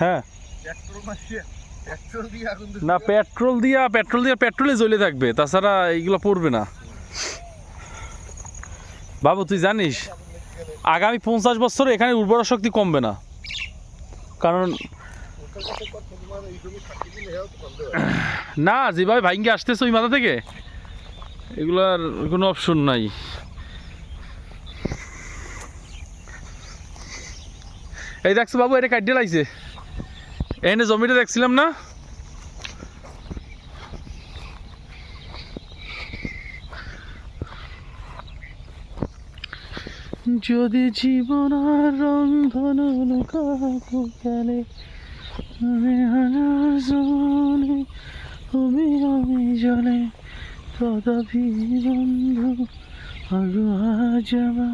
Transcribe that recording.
হ্যাঁ। না পেট্রোল দিয়া পেট্রোল দিয়া পেট্রোলে জ্বলে থাকবে তাছাড়া এইগুলো পড়বে না। বাবু তুই জানিস আগামী পঞ্চাশ বছরে এখানে উর্বরা শক্তি কমবে না। কারণ। না যেভাবে ভাইঙ্গে আসতেছে ওই মাথা থেকে এগুলার কোনো অপশন নাই। এই দেখছ বাবু এটা কাটিয়ে লাগছে এখানে জমিটা দেখছিলাম না? যদি জীবন আর রং ধনু লুকাবো গেলে জলে, তুমি আমি জলে বন্ধু আগুয়া যাবা